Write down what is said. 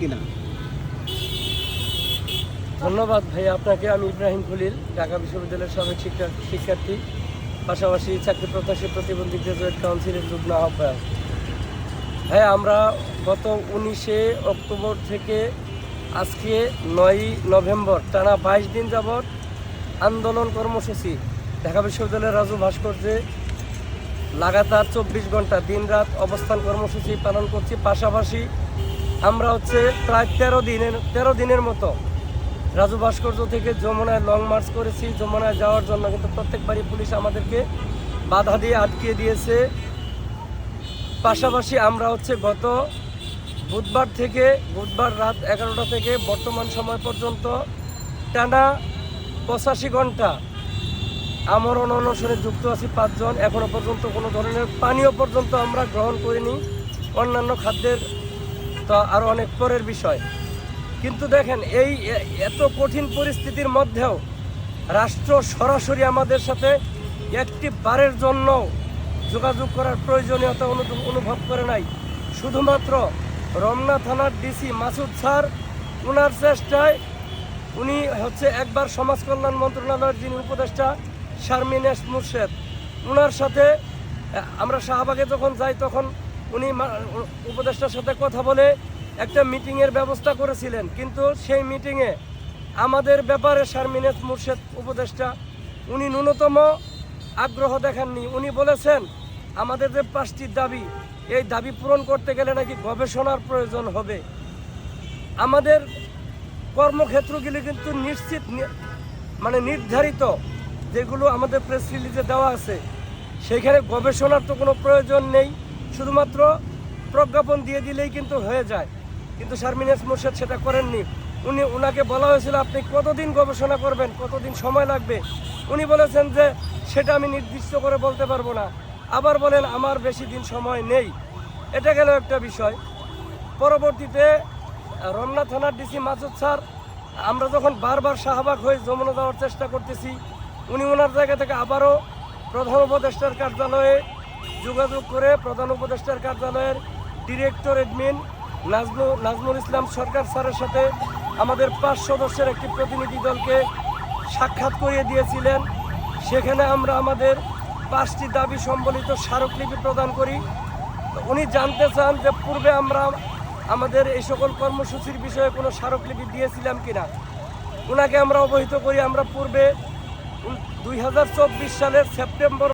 কিনা? ধন্যবাদ ভাই আপনাকে আমি ইব্রাহিম খলিল, ঢাকা বিশ্ববিদ্যালয়ের সাবেক শিক্ষা শিক্ষার্থী, পাশাপাশি চাকরি প্রত্যাশী প্রতিবন্ধী গ্রাজুয়েট কাউন্সিলের যুগ্ম আহ্বায়ক। হ্যাঁ আমরা গত উনিশে অক্টোবর থেকে আজকে নয়ই নভেম্বর, টানা বাইশ দিন যাবৎ আন্দোলন কর্মসূচি, ঢাকা বিশ্ববিদ্যালয়ের রাজু ভাস্কর্যে লাগাতার চব্বিশ ঘণ্টা দিনরাত অবস্থান কর্মসূচি পালন করছি। পাশাপাশি আমরা হচ্ছে প্রায় তেরো দিনের তেরো দিনের মতো রাজু ভাস্কর্য থেকে যমুনায় লং মার্চ করেছি। যমুনায় যাওয়ার জন্য কিন্তু প্রত্যেকবারই পুলিশ আমাদেরকে বাধা দিয়ে আটকিয়ে দিয়েছে। পাশাপাশি আমরা হচ্ছে গত বুধবার থেকে, বুধবার রাত এগারোটা থেকে বর্তমান সময় পর্যন্ত টানা পঁচাশি ঘণ্টা আমরণ অনশনে যুক্ত আছি পাঁচজন। এখনও পর্যন্ত কোনো ধরনের পানীয় পর্যন্ত আমরা গ্রহণ করিনি। অন্যান্য খাদ্যের তো আরও অনেক পরের বিষয়। কিন্তু দেখেন, এই এত কঠিন পরিস্থিতির মধ্যেও রাষ্ট্র সরাসরি আমাদের সাথে একটি বারের জন্য যোগাযোগ করার প্রয়োজনীয়তা অনু- অনুভব করে নাই। শুধুমাত্র রমনা থানার ডিসি মাসুদ স্যার ওনার চেষ্টায় উনি হচ্ছে একবার সমাজ কল্যাণ মন্ত্রণালয়ের যিনি উপদেষ্টা শারমিন এস মুর্শেদ ওনার সাথে আমরা শাহবাগে যখন যাই তখন উনি উপদেষ্টার সাথে কথা বলে একটা মিটিংয়ের ব্যবস্থা করেছিলেন। কিন্তু সেই মিটিংয়ে আমাদের ব্যাপারে শারমিন এস মুর্শেদ উপদেষ্টা, উনি ন্যূনতম আগ্রহ দেখাননি। উনি বলেছেন, আমাদের যে পাঁচটি দাবি, এই দাবি পূরণ করতে গেলে নাকি গবেষণার প্রয়োজন হবে। আমাদের কর্মক্ষেত্রগুলি কিন্তু নিশ্চিত মানে নির্ধারিত, যেগুলো আমাদের প্রেস রিলিজে দেওয়া আছে। সেখানে গবেষণার তো কোনো প্রয়োজন নেই। শুধুমাত্র প্রজ্ঞাপন দিয়ে দিলেই কিন্তু হয়ে যায়। কিন্তু শারমিনেস মোর্শেদ সেটা করেননি। উনি ওনাকে বলা হয়েছিল, আপনি কতদিন গবেষণা করবেন? কতদিন সময় লাগবে? উনি বলেছেন যে, সেটা আমি নির্দিষ্ট করে বলতে পারব না। আবার বলেন, আমার বেশি দিন সময় নেই। এটা গেল একটা বিষয়। পরবর্তীতে, রমনা থানার ডিসি মাসুদ স্যার, আমরা যখন বারবার শাহবাগ হয়ে যমুনা যাওয়ার চেষ্টা করতেছি, উনি ওনার জায়গা থেকে আবারও প্রধান উপদেষ্টার কার্যালয়ে যোগাযোগ করে প্রধান উপদেষ্টার কার্যালয়ের ডিরেক্টর এডমিন নাজমু, নাজমুল ইসলাম সরকার স্যারের সাথে আমাদের পাঁচ সদস্যের একটি প্রতিনিধি দলকে সাক্ষাৎ করিয়ে দিয়েছিলেন। সেখানে আমরা আমাদের পাঁচটি দাবি সম্বলিত স্মারকলিপি প্রদান করি। উনি জানতে চান যে পূর্বে আমরা আমাদের এই সকল কর্মসূচির বিষয়ে কোনো স্মারকলিপি দিয়েছিলাম কিনা। ওনাকে আমরা অবহিত করি। আমরা পূর্বে দুই হাজার চব্বিশ সালের সেপ্টেম্বর